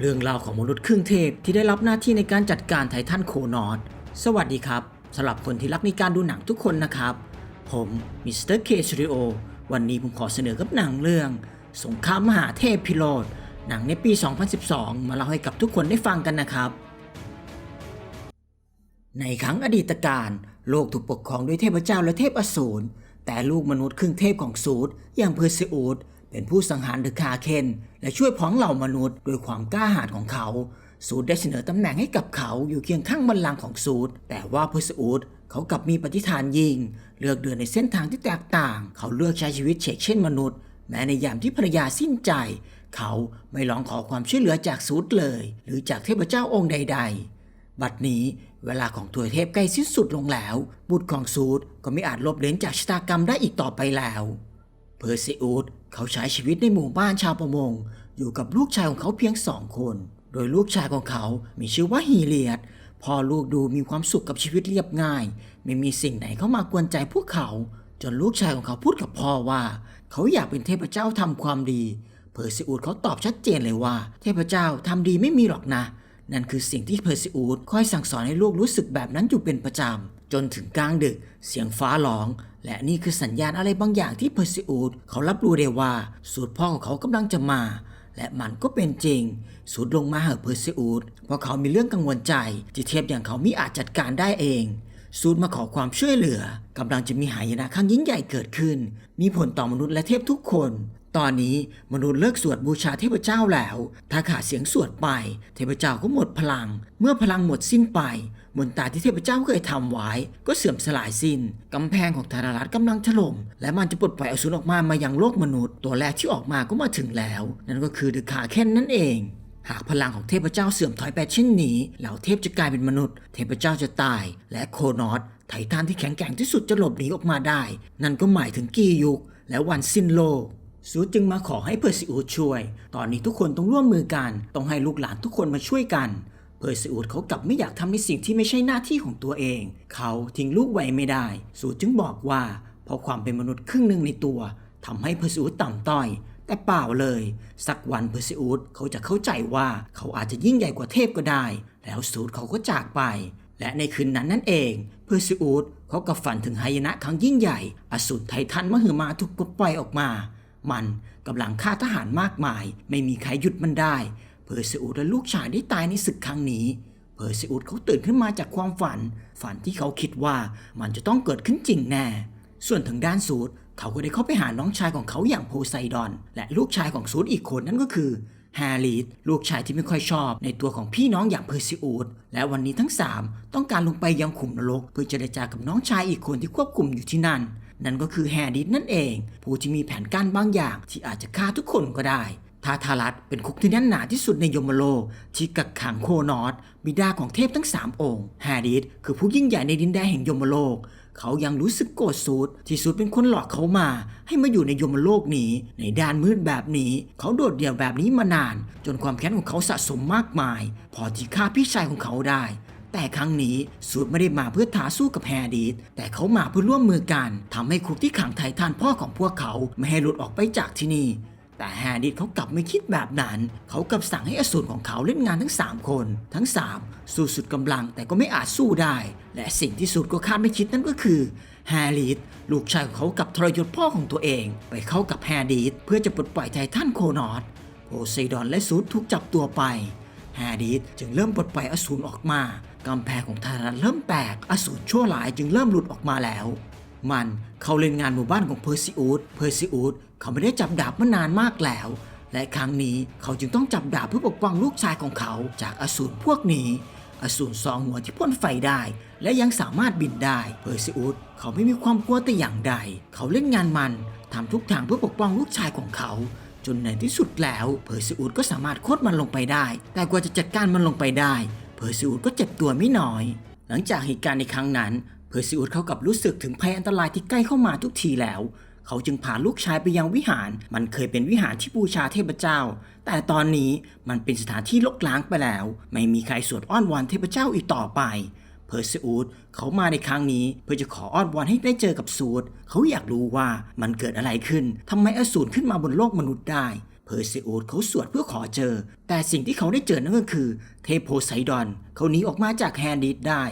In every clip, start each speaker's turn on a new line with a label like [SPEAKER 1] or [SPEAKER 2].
[SPEAKER 1] เรื่องราวของมนุษย์ครึ่งเทพที่ได้รับหน้าที่ในการจัดการไททันโคนอดสวัสดีครับสำหรับคนที่รักในการดูหนังทุกคนนะครับ ผมมิสเตอร์เคสตูดิโอวันนี้ผมขอเสนอกับหนังเรื่อง สงครามมหาเทพพิโรธหนังในปี 2012 มาเล่าให้กับทุกคนได้ฟังกันนะครับ ในครั้งอดีตการโลกถูกปกครองด้วยเทพเจ้าและเทพอสูรแต่ลูกมนุษย์ครึ่งเทพของซูดอย่างเพอร์ซิอูด เป็นผู้สังหารเดอะคาเคน และช่วยพ้องเหล่ามนุษย์ด้วยความกล้าหาญของเขา ซูดได้เสนอตำแหน่งให้กับเขาอยู่เคียงข้างบัลลังก์ของซูดแต่ว่าเพอร์ซิอูดเขากลับมีปฏิฐานยิง เลือกเดินในเส้นทางที่แตกต่าง เขาเลือกใช้ชีวิตเฉกเช่นมนุษย์ แม้ในยามที่ภรรยาสิ้นใจ เขาไม่ร้องขอความช่วยเหลือจากซูดเลย หรือจากเทพเจ้าองค์ใด ๆ บัดนี้เวลาของตัวเทพใกล้สิ้นสุดลงแล้ว บุตรของซูดก็ไม่อาจลบเล้นจากชะตากรรมได้อีกต่อไปแล้ว เพอร์ซิอูด เขาใช้ชีวิตในหมู่บ้านชาวประมง อยู่กับลูกชายของเขาเพียงสองคน โดยลูกชายของเขา มีชื่อว่าฮีเลียดพ่อลูกดูมีความสุขกับชีวิตเรียบง่าย ไม่มีสิ่งไหนเข้ามากวนใจพวกเขา จนลูกชายของเขาพูดกับพ่อว่า เขาอยากเป็นเทพเจ้าทำความดี เพอร์ซิอูดเขาตอบชัดเจนเลยว่า เทพเจ้าทำดีไม่มีหรอกนะ นั่นคือสิ่งที่เพอร์ซิอูดคอยสั่งสอนให้ลูกรู้สึกแบบนั้นอยู่เป็นประจำ จนถึงกลางดึกเสียงฟ้าร้อง และนี่คือสัญญาณอะไรบางอย่างที่เพอร์ซิอูดเขารับรู้ได้ว่า สูตรพ่อของเขากำลังจะมา และมันก็เป็นจริง สูตรลงมาเหอเพอร์ซิอูดเพราะเขามีเรื่องกังวลใจที่เทียบอย่างเขามิอาจจัดการได้เองซูดมาขอความช่วยเหลือกำลังจะมีหายนะครั้งยิ่งใหญ่เกิดขึ้น มีผลต่อมนุษย์และเทพทุกคน ตอนนี้มนุษย์เลิกสวดบูชาเทพเจ้าแล้ว ถ้าขาดเสียงสวดไป เทพเจ้าก็หมดพลัง เมื่อพลังหมดสิ้นไปมนตาที่เทพเจ้าเคยทำไว้ ก็เสื่อมสลายสิ้นกำแพงของธารรัฐกำลังถล่ม และมันจะปลดปล่อยอสูรออกมามายังโลกมนุษย์ ตัวแรกที่ออกมาก็มาถึงแล้ว นั่นก็คือเดอะคาเคนนั่นเอง หากพลังของเทพเจ้าเสื่อมถอยไปเช่นนี้ เหล่าเทพจะกลายเป็นมนุษย์ เทพเจ้าจะตาย และโคนอสไททันที่แข็งแกร่งที่สุดจะหลบหนีออกมาได้ นั่นก็หมายถึงกียุคและวันสิ้นโลก ซูดจึงมาขอให้เพอร์ซิอูดช่วย ตอนนี้ทุกคนต้องร่วมมือกัน ต้องให้ลูกหลานทุกคนมาช่วยกัน เพอร์ซิอูดเขากลับไม่อยากทำในสิ่งที่ไม่ใช่หน้าที่ของตัวเอง เขาทิ้งลูกไว้ไม่ได้ ซูดจึงบอกว่า เพราะความเป็นมนุษย์ครึ่งหนึ่งในตัวทำให้เพอร์ซิอูดต่ำต้อย แต่เปล่าเลย สักวันเพอร์ซิอูดเขาจะเข้าใจว่าเขาอาจจะยิ่งใหญ่กว่าเทพก็ได้ แล้วซูดเขาก็จากไป และในคืนนั้นนั่นเอง เพอร์ซิอูดเขาก็ฝันถึงหายนะครั้งยิ่งใหญ่ อสูรไททันมหึมาถูกปลดปล่อยออกมา มันกำลังฆ่าทหารมากมาย ไม่มีใครหยุดมันได้ เพอร์ซิอูดและลูกชายได้ตายในศึกครั้งนี้ เพอร์ซิอูดเขาตื่นขึ้นมาจากความฝัน ฝันที่เขาคิดว่ามันจะต้องเกิดขึ้นจริงแน่ ส่วนทางด้านซูดเขาก็ได้เข้าไปหาน้องชายของเขาอย่างโพไซดอน และลูกชายของซูดอีกคนนั่นก็คือแฮร์รีดลูกชายที่ไม่ค่อยชอบในตัวของพี่น้องอย่างเพอร์ซิอูดและวันนี้ทั้ง 3 ต้องการลงไปยังขุมนรก เพื่อเจรจากับน้องชายอีกคนที่ควบคุมอยู่ที่นั่น นั่นก็คือแฮร์รีดนั่นเอง ผู้ที่มีแผนการบางอย่าง ที่อาจจะฆ่าทุกคนก็ได้ทาทารัสเป็นคุกที่แน่นหนาที่สุดในยมโลกที่กักขังโคนอสบิดาของเทพทั้ง 3 องค์แฮร์ริสคือผู้ยิ่งใหญ่ในดินแดนแห่งยมโลก เขายังรู้สึกโกรธสูดที่สูดเป็นคนหลอกเขามา ให้มาอยู่ในยมโลกนี้ ในด้านมืดแบบนี้ เขาโดดเดี่ยวแบบนี้มานาน จนความแค้นของเขาสะสมมากมาย พอที่ฆ่าพี่ชายของเขาได้ แต่ครั้งนี้สูตรไม่ได้มาเพื่อท้าสู้กับแฮร์ดีสแต่เขามาเพื่อร่วมมือกันทำให้คุกที่ขังไททันพ่อของพวกเขาไม่ให้หลุดออกไปจากที่นี่ แต่แฮร์ดิสเขากลับไม่คิดแบบนั้น เขากลับสั่งให้อสูรของเขาเล่นงานทั้ง 3 คน ทั้ง 3 สู้สุดกำลังแต่ก็ไม่อาจสู้ได้ และสิ่งที่สุดก็คาดไม่คิดนั่นก็คือแฮร์ริสลูกชายของเขากับทรยศพ่อของตัวเอง ไปเข้ากับแฮร์ดิสเพื่อจะปลดปล่อยไททันโคนอสโพไซดอนและซูดถูกจับตัวไปแฮร์ดิสจึงเริ่มปลดปล่อยอสูรออกมา กำแพงของทารันเริ่มแตก อสูรชั่วร้ายจึงเริ่มหลุดออกมาแล้ว มันเขาเล่นงานหมู่บ้านของเพอร์ซิอูดเพอร์ซิอูดเขาไม่ได้จับดาบมานานมากแล้ว และครั้งนี้เขาจึงต้องจับดาบเพื่อปกป้องลูกชายของเขา จากอสูรพวกนี้ อสูรสองหัวที่พ่นไฟได้ และยังสามารถบินได้เพอร์ซิอูดเขาไม่มีความกลัวแต่อย่างใด เขาเล่นงานมันทำทุกทางเพื่อปกป้องลูกชายของเขาจนในที่สุดแล้วเพอร์ซิอูดก็สามารถโคตรมันลงไปได้ แต่กว่าจะจัดการมันลงไปได้ เพอร์ซิอูดก็เจ็บตัวไม่น้อย หลังจากเหตุการณ์ในครั้งนั้น เพอร์ซิอุสเขากลับรู้สึกถึงภัยอันตรายที่ใกล้เข้ามาทุกทีแล้ว เขาจึงพาลูกชายไปยังวิหาร มันเคยเป็นวิหารที่บูชาเทพเจ้า แต่ตอนนี้มันเป็นสถานที่ลกล้างไปแล้ว ไม่มีใครสวดอ้อนวอนเทพเจ้าอีกต่อไปเพอร์ซิอุสเขามาในครั้งนี้เพื่อจะขออ้อนวอนให้ได้เจอกับซูดเขาอยากรู้ว่ามันเกิดอะไรขึ้นทำไมอสูรขึ้นมาบนโลกมนุษย์ได้ เพอร์เซิอุสเขาสวดเพื่อขอเจอ แต่สิ่งที่เขาได้เจอนั่นก็คือ เทพโพไซดอน เขาหนีออกมาจากแฮดิสได้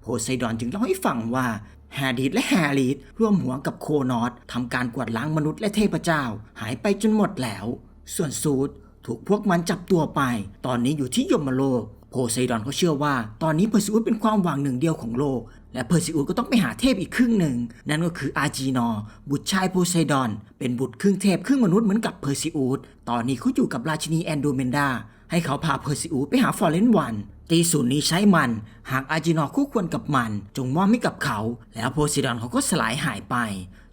[SPEAKER 1] โพไซดอนจึงเล่าให้ฟังว่าแฮดิสและแฮริสร่วมหัวกับโคนอสทำการกวาดล้างมนุษย์และเทพเจ้า หายไปจนหมดแล้ว ส่วนซูดถูกพวกมันจับตัวไป ตอนนี้อยู่ที่ยมโลก โพไซดอนเขาเชื่อว่า ตอนนี้เพอร์ซิอุสเป็นความหวังหนึ่งเดียวของโลก และเพอร์ซิอุสก็ต้องไปหาเทพอีกครึ่งหนึ่ง นั่นก็คืออาจีนอร์บุตรชายโพไซดอน เป็นบุตรครึ่งเทพครึ่งมนุษย์เหมือนกับเพอร์ซิอุสตอนนี้เขาอยู่กับราชินีแอนโดเมนดาให้เขาพาเพอร์ซิอุสไปหาฟอร์เรนวัน ตีศูนย์นี้ใช้มัน หากอาจีนอร์คู่ควรกับมัน จงมอบให้กับเขา แล้วโพไซดอนเขาก็สลายหายไป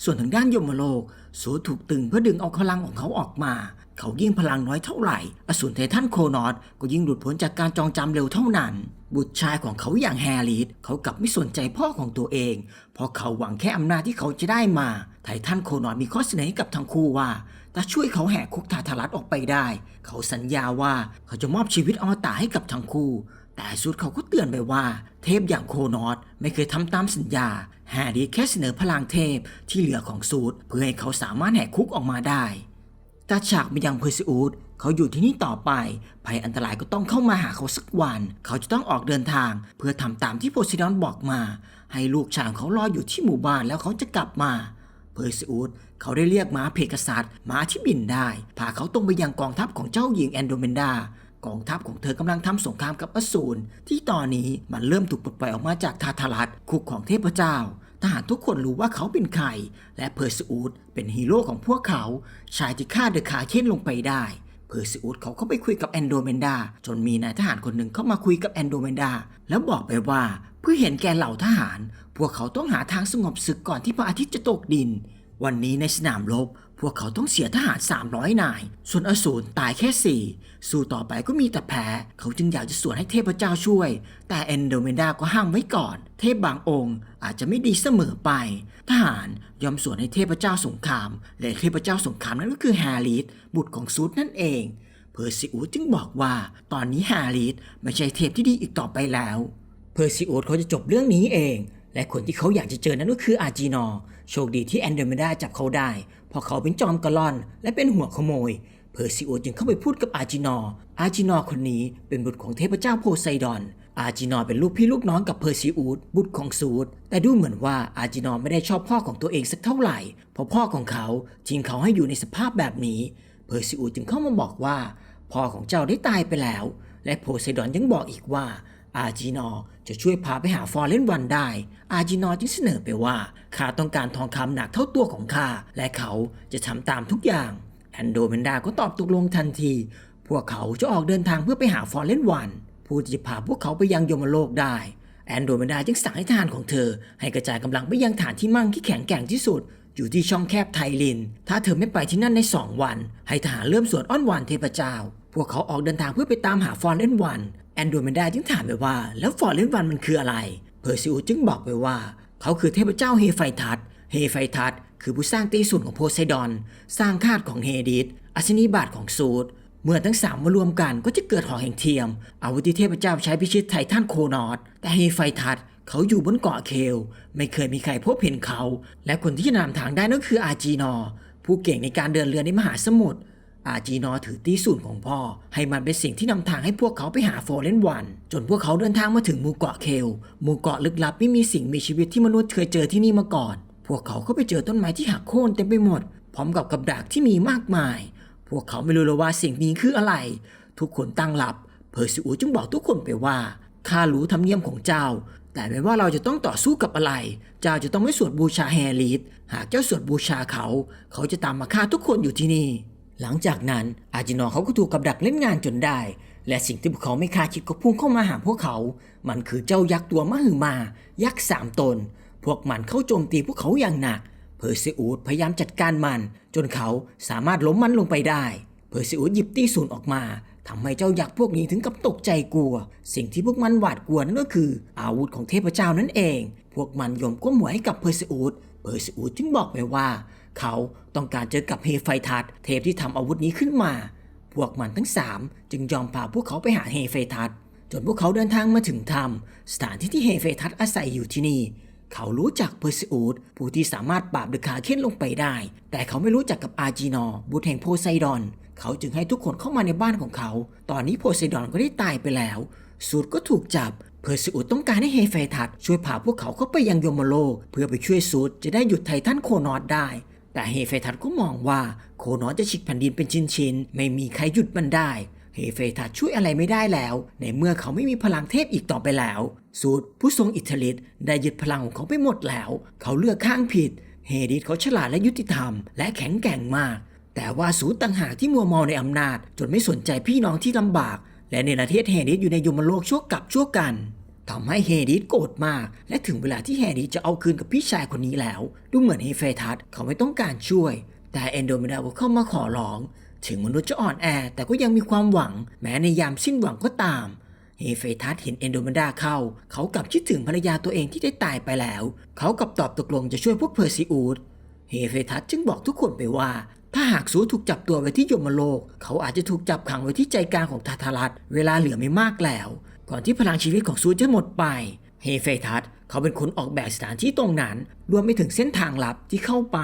[SPEAKER 1] ส่วนทางด้านยมโลกสูถูกตึงเพื่อดึงเอาพลังของเขาออกมา เขายิ่งพลังน้อยเท่าไหร่ อสูรไททันโคนอสก็ยิ่งหลุดพ้นจากการจองจำเร็วเท่านั้น บุตรชายของเขาอย่างแฮร์ริสเขากลับไม่สนใจพ่อของตัวเอง เพราะเขาหวังแค่อำนาจที่เขาจะได้มา ไททันโคนอสมีข้อเสนอให้กับทั้งคู่ว่าถ้าช่วยเขาแหกคุกทาทารัสออกไปได้ เขาสัญญาว่าเขาจะมอบชีวิตอมตะให้กับทั้งคู่ แต่สุดเขาก็เตือนไปว่า เทพอย่างโคนอสไม่เคยทำตามสัญญา แฮร์รี่แค่เสนอพลังเทพที่เหลือของสูตรเพื่อให้เขาสามารถแหกคุกออกมาได้ตัดฉากไปยังเพอร์ซิอุสเขาอยู่ที่นี่ต่อไป ภัยอันตรายก็ต้องเข้ามาหาเขาสักวัน เขาจะต้องออกเดินทาง เพื่อทำตามที่โพไซดอนบอกมา ให้ลูกชายของเขารออยู่ที่หมู่บ้านแล้วเขาจะกลับมาเพอร์ซิอุสเขาได้เรียกม้าเพกาซัสม้าที่บินได้ พาเขาตรงไปยังกองทัพของเจ้าหญิงแอนโดเมนดา กองทัพของเธอกำลังทำสงครามกับอสูรที่ตอนนี้มันเริ่มถูกปลดปล่อยออกมาจากทาทารัสคุกของเทพเจ้า ทหารทุกคนรู้ว่าเขาเป็นใคร และเพอร์ซิอุสเป็นฮีโร่ของพวกเขา ชายที่ฆ่าเดอะคาเคนลงไปได้ เพอร์ซิอุสเขาเข้าไปคุยกับแอนโดเมนดา จนมีนายทหารคนหนึ่งเข้ามาคุยกับแอนโดเมนดา แล้วบอกไปว่าเพื่อเห็นแก่เหล่าทหาร พวกเขาต้องหาทางสงบศึกก่อนที่พระอาทิตย์จะตกดิน วันนี้ในสนามรบพวกเขาต้องเสียทหาร 300 นาย ส่วนอสูรตายแค่ 4 สู้ต่อไปก็มีแต่แพ้ เขาจึงอยากจะสวนให้เทพเจ้าช่วย แต่แอนโดเมนดาก็ห้ามไว้ก่อน เทพบางองค์อาจจะไม่ดีเสมอไป ทหารยอมสวนให้เทพเจ้าสงคราม และเทพเจ้าสงครามนั้นก็คือแฮร์ริสบุตรของซูดนั่นเองเพอร์ซิอุสจึงบอกว่า ตอนนี้แฮร์ริสไม่ใช่เทพที่ดีอีกต่อไปแล้ว เพอร์ซิอุสเขาจะจบเรื่องนี้เอง และคนที่เขาอยากจะเจอนั้นก็คืออาจีนอร์ โชคดีที่แอนเดอร์เมดาจับเขาได้ เพราะเขาเป็นจอมกระล่อน และเป็นหัวขโมย เพอร์ซิอุสจึงเข้าไปพูดกับอาจีนอร์อาจีนอคนนี้เป็นบุตรของเทพเจ้าโพไซดอน อาจีนอเป็นลูกพี่ลูกน้องกับเพอร์ซิอุสบุตรของซูดแต่ดูเหมือนว่าอาจีนอไม่ได้ชอบพ่อของตัวเองสักเท่าไหร่ เพราะพ่อของเขาทิ้งเขาให้อยู่ในสภาพแบบนี้ เพอร์ซิอุสจึงเข้ามาบอกว่า พ่อของเจ้าได้ตายไปแล้ว และโพไซดอนยังบอกอีกว่า อาจีนอจะช่วยพาไปหาฟอร์เรนวันได้ อาจีนอจึงเสนอไปว่าข้าต้องการทองคำหนักเท่าตัวของข้าและเขาจะทำตามทุกอย่างแอนโดเมนดาก็ตอบตกลงทันที พวกเขาจะออกเดินทางเพื่อไปหาฟอร์เรนวันผู้ที่จะพาพวกเขาไปยังยมโลกได้แอนโดเมนดาจึงสั่งให้ทหารของเธอ ให้กระจายกำลังไปยังฐานที่มั่งที่แข็งแกร่งที่สุด อยู่ที่ช่องแคบไทลิน ถ้าเธอไม่ไปที่นั่นใน2วัน ให้ทหารเริ่มสวนอ้อนวอนเทพเจ้า วกเขาออกเดินทางเพื่อไปตามหาฟอร์เรนวันแอนโดเมนดาจึงถามไปว่า แล้วฟอร์เรนวันมันคืออะไร เพอร์ซิอุสจึงบอกไปว่า เขาคือเทพเจ้าเฮไฟทัสเฮไฟทัสคือผู้สร้างตีสุนของโพไซดอน สร้างคาดของเฮดิสอัศนีบาทของซูดเมื่อทั้งสามมารวมกันก็จะเกิดหอแห่งเทียม อาวุธที่เทพเจ้าใช้พิชิตไททันโคนอสแต่เฮไฟทัสเขาอยู่บนเกาะเคล ไม่เคยมีใครพบเห็นเขา และคนที่จะนำทางได้นั่นคืออาจีนอ ผู้เก่งในการเดินเรือในมหาสมุทร อาจีนอถือตีสูนของพ่อ ให้มันเป็นสิ่งที่นำทางให้พวกเขาไปหาโฟเรนวัน จนพวกเขาเดินทางมาถึงหมู่เกาะเคลหมู่เกาะลึกลับไม่มีสิ่งมีชีวิตที่มนุษย์เคยเจอที่นี่มาก่อน พวกเขาก็ไปเจอต้นไม้ที่หักโค่นเต็มไปหมด พร้อมกับกับดักที่มีมากมาย พวกเขาไม่รู้เลยว่าสิ่งนี้คืออะไร ทุกคนตั้งหลับ เพอร์ซิอุสจึงบอกทุกคนไปว่าข้ารู้ธรรมเนียมของเจ้า แต่ไม่ว่าเราจะต้องต่อสู้กับอะไร เจ้าจะต้องไม่สวดบูชาแฮริสหากเจ้าสวดบูชาเขา เขาจะตามมาฆ่าทุกคนอยู่ที่นี่ หลังจากนั้นอาจินอเขาก็ถูกกับดักเล่นงานจนได้ และสิ่งที่พวกเขาไม่คาดคิดก็พุ่งเข้ามาหาพวกเขา มันคือเจ้ายักษ์ตัวมหึมา ยักษ์สามตน พวกมันเข้าโจมตีพวกเขาอย่างหนัก เพอร์ซิอุสพยายามจัดการมัน จนเขาสามารถล้มมันลงไปได้ เพอร์ซิอุสหยิบตีศูนย์ออกมาทำให้เจ้ายักษ์พวกนี้ถึงกับตกใจกลัว สิ่งที่พวกมันหวาดกลัวนั่นก็คือ อาวุธของเทพเจ้านั่นเอง พวกมันยอมก้มหัวให้กับเพอร์ซิอุสเพอร์ซิอุสจึงบอกไปว่า เขาต้องการเจอกับเฮไฟทัสเทพที่ทำอาวุธนี้ขึ้นมา พวกมันทั้งสามจึงยอมพาพวกเขาไปหาเฮไฟทัสจนพวกเขาเดินทางมาถึงถ้ำสถานที่ที่เฮไฟทัสอาศัยอยู่ที่นี่ เขารู้จักเพอร์ซิอูดผู้ที่สามารถปราบเดอะคาเคนลงไปได้ แต่เขาไม่รู้จักกับอาจีนอบุตรแห่งโพไซดอน เขาจึงให้ทุกคนเข้ามาในบ้านของเขา ตอนนี้โพไซดอนก็ได้ตายไปแล้ว สูตรก็ถูกจับ เพอร์ซิอุสต้องการให้เฮเฟทัสช่วยพาพวกเขาเข้าไปยังโยมโลก เพื่อไปช่วยสูตรจะได้หยุดไททันโคนอสได้ แต่เฮเฟทัสก็มองว่าโคนอสจะฉีกแผ่นดินเป็นชิ้นๆ ไม่มีใครหยุดมันได้ เฮเฟทัสช่วยอะไรไม่ได้แล้ว ในเมื่อเขาไม่มีพลังเทพอีกต่อไปแล้ว สูตรผู้ทรงอิทธิฤทธิ์ได้ยึดพลังของเขาไปหมดแล้ว เขาเลือกข้างผิด เฮดิสเขาฉลาดและยุติธรรม และแข็งแกร่งมาก แต่ว่าสูตรต่างหากที่มัวเมาในอำนาจ จนไม่สนใจพี่น้องที่ลำบาก และในประเทศเฮดิสอยู่ในยมโลกชั่วกับชั่วกัน ทำให้เฮดิสโกรธมาก และถึงเวลาที่เฮดิสจะเอาคืนกับพี่ชายคนนี้แล้ว ดูเหมือนเฮเฟทัสเขาไม่ต้องการช่วย แต่เอนโดเมดาก็เข้ามาขอร้อง ถึงมนุษย์จะอ่อนแอ แต่ก็ยังมีความหวัง แม้ในยามสิ้นหวังก็ตามเฮเฟทัสเห็นเอนโดเมดาเข้า เขากลับคิดถึงภรรยาตัวเองที่ได้ตายไปแล้ว เขากลับตอบตกลงจะช่วยพวกเพอร์ซิอูดเฮเฟทัสจึงบอกทุกคนไปว่าถ้าหากซูถูกจับตัวไว้ที่ยมโลก เขาอาจจะถูกจับขังไว้ที่ใจกลางของทาทารัสเวลาเหลือไม่มากแล้ว ก่อนที่พลังชีวิตของซูจะหมดไป เฮเฟทัสเขาเป็นคนออกแบบสถานที่ตรงนั้น รวมไปถึงเส้นทางลับที่เข้าไป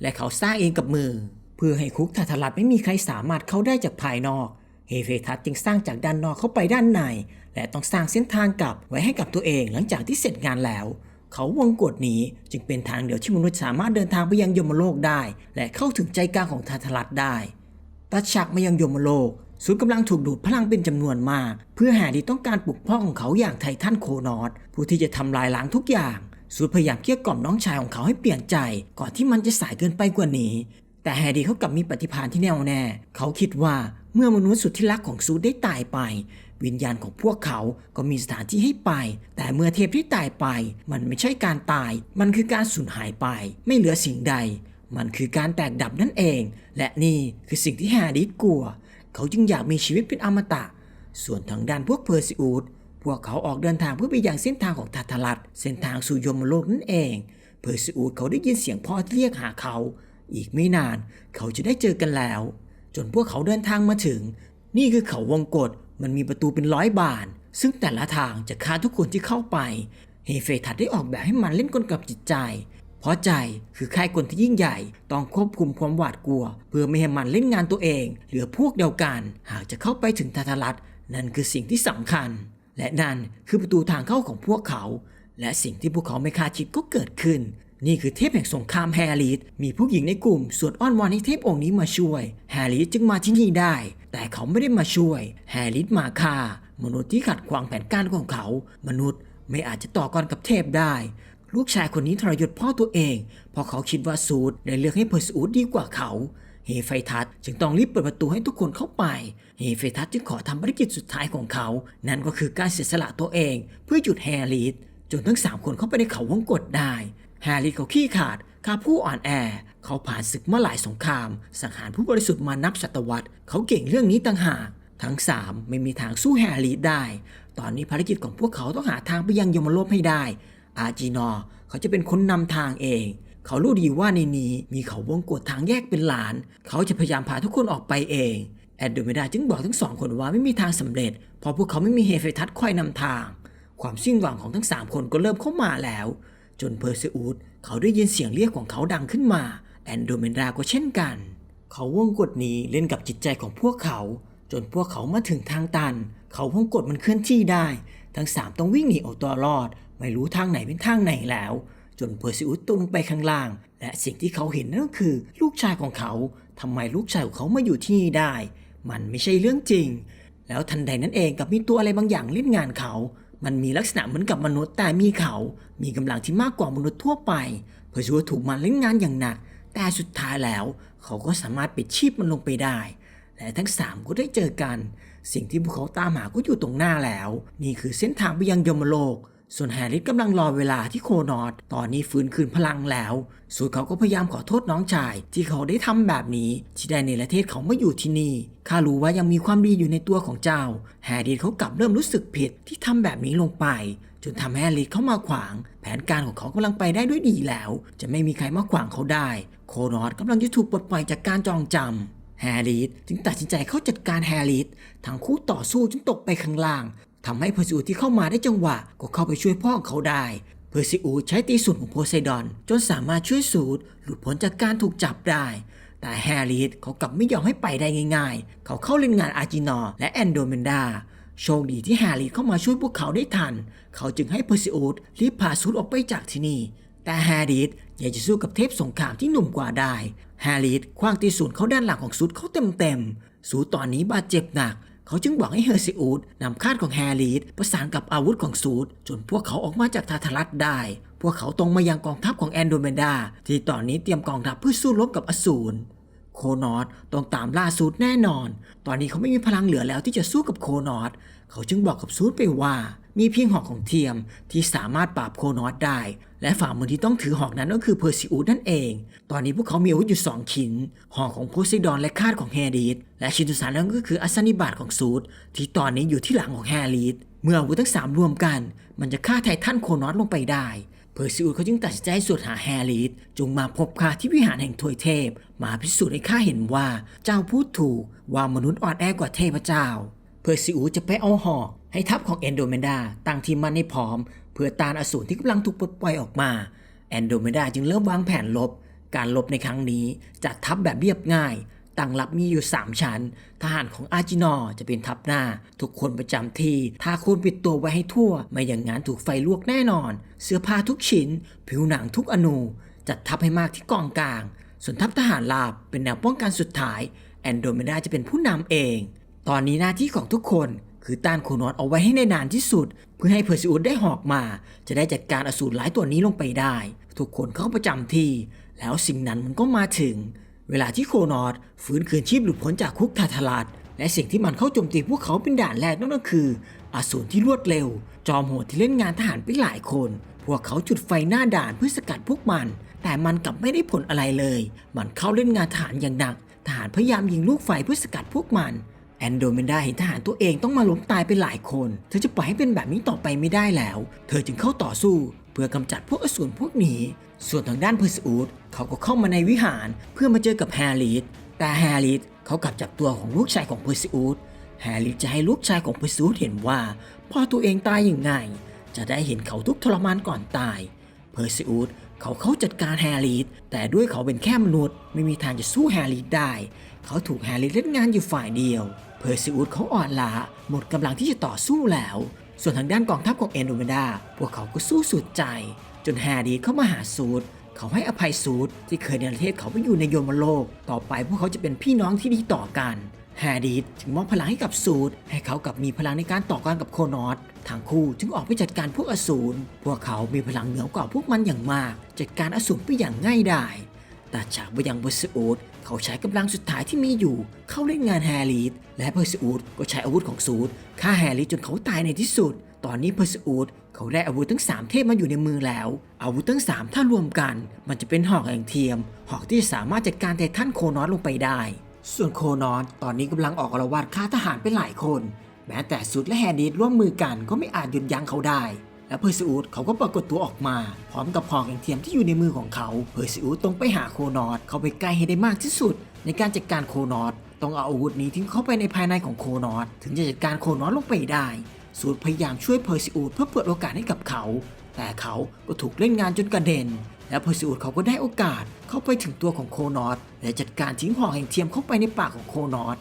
[SPEAKER 1] และเขาสร้างเองกับมือ เพื่อให้คุกทาทารัสไม่มีใครสามารถเข้าได้จากภายนอก เฮเฟทัสจึงสร้างจากด้านนอกเข้าไปด้านใน และต้องสร้างเส้นทางกลับไว้ให้กับตัวเองหลังจากที่เสร็จงานแล้ว เขาวงกฎนี้จึงเป็นทางเดียวที่มนุษย์สามารถเดินทางไปยังยมโลกได้ และเข้าถึงใจกลางของทาทารัสได้ ตัดฉากมายังยมโลก สูตรกำลังถูกดูดพลังเป็นจำนวนมาก เพื่อหาที่ต้องการปลุกพ่อของเขาอย่างไททันโคนอสผู้ที่จะทำลายล้างทุกอย่างสูตรพยายามเกลี้ยกล่อมน้องชายของเขาให้เปลี่ยนใจ ก่อนที่มันจะสายเกินไปกว่านี้ แต่แฮร์รี่เขากลับมีปฏิภาณที่แน่วแน่ เขาคิดว่าเมื่อมนุษย์สุดที่รักของซูดได้ตายไป วิญญาณของพวกเขาก็มีสถานที่ให้ไป แต่เมื่อเทพที่ตายไป มันไม่ใช่การตาย มันคือการสูญหายไป ไม่เหลือสิ่งใด มันคือการแตกดับนั่นเอง และนี่คือสิ่งที่แฮร์รี่กลัว เขาจึงอยากมีชีวิตเป็นอมตะ ส่วนทางด้านพวกเพอร์ซิอูดพวกเขาออกเดินทางเพื่อไปอยังเส้นทางของทาทารัสเส้นทางสู่ยมโลกนั่นเอง เพอร์ซิอูดเขาได้ยินเสียงพ่อที่เรียกหาเขา อีกไม่นาน เขาจะได้เจอกันแล้ว จนพวกเขาเดินทางมาถึง นี่คือเขาวงกฏมันมีประตูเป็นร้อยบาน ซึ่งแต่ละทางจะฆ่าทุกคนที่เข้าไป เฮเฟทัสได้ออกแบบให้มันเล่นกลกับจิตใจ เพราะใจคือค่ายกลที่ยิ่งใหญ่ ต้องควบคุมความหวาดกลัว เพื่อไม่ให้มันเล่นงานตัวเอง เหลือพวกเดียวกัน หากจะเข้าไปถึงทาทารัสนั่นคือสิ่งที่สำคัญ และนั่นคือประตูทางเข้าของพวกเขา และสิ่งที่พวกเขาไม่คาดคิดก็เกิดขึ้น นี่คือเทพแห่งสงครามแฮร์ริสมีผู้หญิงในกลุ่มสวดอ้อนวอนให้เทพองค์นี้มาช่วย แฮร์ริสจึงมาที่นี่ได้ แต่เขาไม่ได้มาช่วย แฮร์ริสมาฆ่ามนุษย์ที่ขัดขวางแผนการของเขา มนุษย์ไม่อาจจะต่อกรกับเทพได้ ลูกชายคนนี้ทรยศพ่อตัวเอง เพราะเขาคิดว่าซูดได้เลือกให้เพอร์ซูดดีกว่าเขาเฮไฟทัสจึงต้องรีบเปิดประตูให้ทุกคนเข้าไป เฮไฟทัสจึงขอทำภารกิจสุดท้ายของเขา นั่นก็คือการเสียสละตัวเอง เพื่อหยุดแฮร์ริสจนทั้งสามคนเข้าไปในเขาวงกฏได้ แฮร์ริสเขาขี้ขาดฆ่าผู้อ่อนแอ เขาผ่านศึกมาหลายสงคราม สังหารผู้บริสุทธิ์มานับศตวรรษ เขาเก่งเรื่องนี้ต่างหาก ทั้งสามไม่มีทางสู้แฮร์ริสได้ ตอนนี้ภารกิจของพวกเขาต้องหาทางไปยังยมโลกให้ได้ อาจีนอเขาจะเป็นคนนำทางเอง เขารู้ดีว่าในนี้มีเขาวงกฏทางแยกเป็นหลาน เขาจะพยายามพาทุกคนออกไปเอง แอดโดเมดาจึงบอกทั้งสองคนว่าไม่มีทางสำเร็จ เพราะพวกเขาไม่มีเฮเฟทัสคอยนำทาง ความสิ้นหวังของทั้งสามคนก็เริ่มเข้ามาแล้ว จนเพอร์ซิอูดเขาได้ยินเสียงเรียกของเขาดังขึ้นมา แอนโดเมดาก็เช่นกัน เขาวงกฏนี้เล่นกับจิตใจของพวกเขา จนพวกเขามาถึงทางตัน เขาวงกฏมันเคลื่อนที่ได้ ทั้งสามต้องวิ่งหนีเอาตัวรอด ไม่รู้ทางไหนเป็นทางไหนแล้ว จนเพอร์ซิอุสตกลงไปข้างล่าง และสิ่งที่เขาเห็นนั่นก็คือลูกชายของเขาทำไมลูกชายของเขามาอยู่ที่นี่ได้ มันไม่ใช่เรื่องจริง แล้วทันใดนั้นเองกับมีตัวอะไรบางอย่างเล่นงานเขา มันมีลักษณะเหมือนกับมนุษย์แต่มีเขา มีกำลังที่มากกว่ามนุษย์ทั่วไป เพอร์ซิอุสถูกมันเล่นงานอย่างหนัก แต่สุดท้ายแล้ว เขาก็สามารถปิดชีพมันลงไปได้และทั้งสามก็ได้เจอกัน สิ่งที่พวกเขาตามหาก็อยู่ตรงหน้าแล้ว นี่คือเส้นทางไปยังยมโลก ส่วนแฮร์ริสกำลังรอเวลาที่โคนอตตอนนี้ฟื้นคืนพลังแล้วส่วนเขาก็พยายามขอโทษน้องชาย ที่เขาได้ทำแบบนี้ ที่ได้ในประเทศเขาไมาอยู่ที่นี่ข้ารู้ว่ายังมีความดีอยู่ในตัวของเจ้า แฮร์ริสเขากลับเริ่มรู้สึกผิดที่ทำแบบนี้ลงไป จนทำให้แฮร์ริสเข้ามาขวาง แผนการของเขากำลังไปได้ด้วยดีแล้ว จะไม่มีใครมาขวางเขาได้ โคนอตกำลังจะถูกปลดปล่อยจากการจองจำแฮร์ริสจึงตัดสินใจเข้าจัดการแฮร์ริสทั้งคู่ต่อสู้จนตกไปข้างล่าง ทำให้เพอร์ซูที่เข้ามาได้จังหวะ ก็เข้าไปช่วยพ่อของเขาได้ เพอร์ซิอุสใช้ตีส่วนของโพไซดอน จนสามารถช่วยสูดหลุดพ้นจากการถูกจับได้ แต่แฮร์ริสเขากลับไม่ยอมให้ไปได้ง่าย ๆ เขาเข้าเล่นงานอาจินอและแอนโดเมนดาโชคดีที่แฮร์ริสเข้ามาช่วยพวกเขาได้ทัน เขาจึงให้เพอร์ซิอุสรีบพาสูดออกไปจากที่นี่แต่แฮร์ริสอยากจะสู้กับเทพสงครามที่หนุ่มกว่าได้แฮร์ริสคว้างตีสูนเขาด้านหลังของสูดเขาเต็มๆสูดตอนนี้บาดเจ็บหนัก เขาจึงหวังให้เฮอร์ซิอูดนำคาดของแฮร์รีดประสานกับอาวุธของซูดจนพวกเขาออกมาจากทาทารัสได้ พวกเขาตรงมายังกองทัพของแอนโดเมนดา ที่ตอนนี้เตรียมกองทัพเพื่อสู้รบกับอสูรโคนอตต้องตามล่าซูดแน่นอน ตอนนี้เขาไม่มีพลังเหลือแล้วที่จะสู้กับโคนอตเขาจึงบอกกับซูดไปว่า มีเพียงหอกของเทียมที่สามารถปราบโคนอสได้ และฝ่ามือที่ต้องถือหอกนั้นก็คือเพอร์ซิอุสนั่นเอง ตอนนี้พวกเขามีอาวุธอยู่สองชิ้น หอกของโพไซดอนและคาดของแฮร์ริสและชิ้นสุดท้ายนั่นก็คืออัสานิบาตของซูดที่ตอนนี้อยู่ที่หลังของแฮร์ริสเมื่ออาวุธทั้งสามรวมกัน มันจะฆ่าไททันโคนอสลงไปได้เพอร์ซิอุสเขาจึงตัดสินใจสวดหาแฮร์ริสจงมาพบข้าที่วิหารแห่งทวยเทพ มาพิสูจน์ให้ข้าเห็นว่าเจ้าพูดถูกว่ามนุษย์อ่อนแอกว่าเทพเจ้า เพอร์ซิอุสจะไปเอาหอก ให้ทัพของแอนโดเมดาตั้งทีมมันให้พร้อม เพื่อต้านอสูรที่กำลังถูกปลดปล่อยออกมาแอนโดเมดาจึงเริ่มวางแผนลบ การลบในครั้งนี้จัดทัพแบบเรียบง่ายตั้งรับมีอยู่ 3 ชั้น ทหารของอาจินอจะเป็นทัพหน้า ทุกคนประจำที่ทาโคนปิดตัวไว้ให้ทั่ว ไม่อย่างนั้นถูกไฟลวกแน่นอน เสื้อผ้าทุกชิ้น ผิวหนังทุกอนู จัดทัพให้มากที่กองกลาง ส่วนทัพทหารราบเป็นแนวป้องกันสุดท้าย แอนโดเมดาจะเป็นผู้นำเอง ตอนนี้หน้าที่ของทุกคน คือต้านโคนอสเอาไว้ให้ได้นานที่สุด เพื่อให้เพอร์ซิอุสได้หอกมา จะได้จัดการอสูรหลายตัวนี้ลงไปได้ ทุกคนเข้าประจำที่ แล้วสิ่งนั้นมันก็มาถึง เวลาที่โคนอสฟื้นคืนชีพหลุดพ้นจากคุกทาทารัสและสิ่งที่มันเข้าโจมตีพวกเขาเป็นด่านแรกนั่นก็คืออสูรที่รวดเร็ว จอมโหดที่เล่นงานทหารไปหลายคน พวกเขาจุดไฟหน้าด่านเพื่อสกัดพวกมัน แต่มันกลับไม่ได้ผลอะไรเลย มันเข้าเล่นงานทหารอย่างหนักทหารพยายามยิงลูกไฟเพื่อสกัดพวกมัน อนโดเมนดาเห็นทหารตัวเองต้องมาล้มตายไปหลายคน เธอจะปล่อยให้เป็นแบบนี้ต่อไปไม่ได้แล้ว เธอจึงเข้าต่อสู้ เพื่อกำจัดพวกอสูรพวกนี้ ส่วนทางด้านเพอร์ซูดเขาก็เข้ามาในวิหารเพื่อมาเจอกับแฮร์ริสแต่แฮร์ริสเขากลับจับตัวของลูกชายของเพอร์ซูดแฮร์ริสจะให้ลูกชายของเพอร์ซูดเห็นว่าพ่อตัวเองตายอย่างไง จะได้เห็นเขาทุกทรมานก่อนตาย เพอร์ซิอุสเขาเข้าจัดการแฮร์ริสแต่ด้วยเขาเป็นแค่มนุษย์ ไม่มีทางจะสู้แฮร์ริสได้ เขาถูกแฮร์ริสเล่นงานอยู่ฝ่ายเดียว เพอร์ซิอุสเขาอ่อนล้าหมดกำลังที่จะต่อสู้แล้ว ส่วนทางด้านกองทัพของเอนโดเมดาพวกเขาก็สู้สุดใจ จนแฮร์ริสเข้ามาหาซูดเขาให้อภัยซูดที่เคยในประเทศเขาไปอยู่ในโยมโลก ต่อไปพวกเขาจะเป็นพี่น้องที่ดีต่อกันแฮร์ริสจึงมอบพลังให้กับซูดให้เขากลับมีพลังในการต่อกรกับโคนอสทั้งคู่จึงออกไปจัดการพวกอสูรพวกเขามีพลังเหนือกว่าพวกมันอย่างมาก จัดการอสูรไปอย่างง่ายดายแต่จากไปยังเบอร์ซิอูด เขาใช้กำลังสุดท้ายที่มีอยู่ เข้าเล่นงานแฮร์ริสและเพอร์ซิอูดก็ใช้อาวุธของซูดฆ่าแฮร์ริสจนเขาตายในที่สุด ตอนนี้เพอร์ซิอูดเขาได้อาวุธทั้ง 3 เทพมาอยู่ในมือแล้ว อาวุธทั้ง 3 ถ้ารวมกัน มันจะเป็นหอกแห่งเทียม หอกที่สามารถจัดการไททันโคนอสลงไปได้ ส่วนโคนอสตอนนี้กำลังออกอาละวาดฆ่าทหารไปหลายคน แม้แต่สุดและแฮร์ดิสร่วมมือกันก็ไม่อาจหยุดยั้งเขาได้ และเพอร์ซิอุสเขาก็ปรากฏตัวออกมา พร้อมกับหอกแห่งเทียมที่อยู่ในมือของเขา เพอร์ซิอุสตรงไปหาโคนอสเขาไปใกล้ให้ได้มากที่สุด ในการจัดการโคนอสต้องเอาอาวุธนี้ทิ้งเข้าไปในภายในของโคนอสถึงจะจัดการโคนอสลงไปได้สูตรพยายามช่วยเพอร์ซิอุสเพื่อเปิดโอกาสให้กับเขา แต่เขาก็ถูกเล่นงานจนกระเด็น แล้วเพอร์ซิอุสเขาก็ได้โอกาสเข้าไปถึงตัวของโคนอสและจัดการทิ้งหอกแห่งเทียมเข้าไปในปากของโคนอส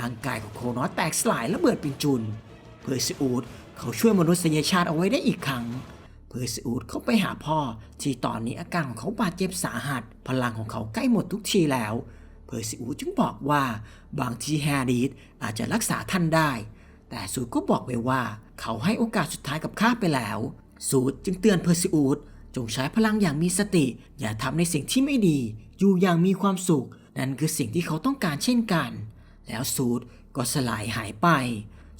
[SPEAKER 1] ร่างกายของโคนอสแตกสลายและเบิดเป็นจุน เพอร์ซิอุส เขาช่วยมนุษยชาติเอาไว้ได้อีกครั้ง เพอร์ซิอุสเข้าไปหาพ่อ ที่ตอนนี้อาการของเขาบาดเจ็บสาหัส พลังของเขาใกล้หมดทุกทีแล้ว เพอร์ซิอุสจึงบอกว่า บางทีแฮร์ริสอาจจะรักษาท่านได้ แต่สูตรก็บอกไว้ว่า เขาให้โอกาสสุดท้ายกับข้าไปแล้ว สูตรจึงเตือนเพอร์ซิอุสจงใช้พลังอย่างมีสติ อย่าทำในสิ่งที่ไม่ดี อยู่อย่างมีความสุข นั่นคือสิ่งที่เขาต้องการเช่นกัน แล้วสูตรก็สลายหายไป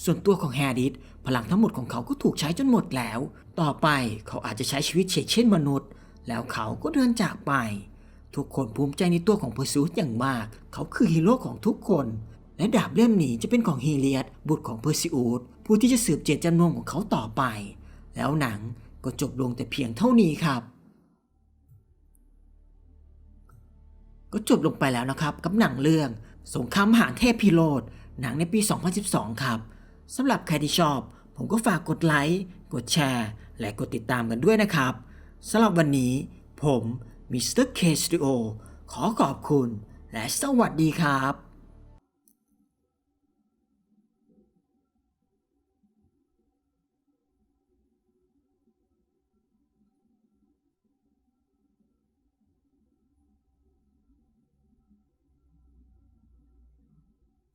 [SPEAKER 1] ส่วนตัวของแฮร์ริส พลังทั้งหมดของเขาก็ถูกใช้จนหมดแล้ว ต่อไปเขาอาจจะใช้ชีวิตเฉกเช่นมนุษย์ แล้วเขาก็เดินจากไป ทุกคนภูมิใจในตัวของเพอร์ซูสอย่างมาก เขาคือฮีโร่ของทุกคน และดาบเล่มนี้จะเป็นของฮีเลียสบุตรของเพอร์ซิอุสผู้ที่จะสืบเจตจำนงของเขาต่อไป แล้วหนังก็จบลงแต่เพียงเท่านี้ครับก็จบลงไปแล้วนะครับ กับหนังเรื่อง สงครามมหาเทพพิโรธหนังในปี 2012 ครับสำหรับใครที่ชอบ ผมก็ฝากกดไลค์ กดแชร์ และกดติดตามกันด้วยนะครับสำหรับวันนี้ผมมิสเตอร์เคสตูดิโอขอขอบคุณ และสวัสดีครับ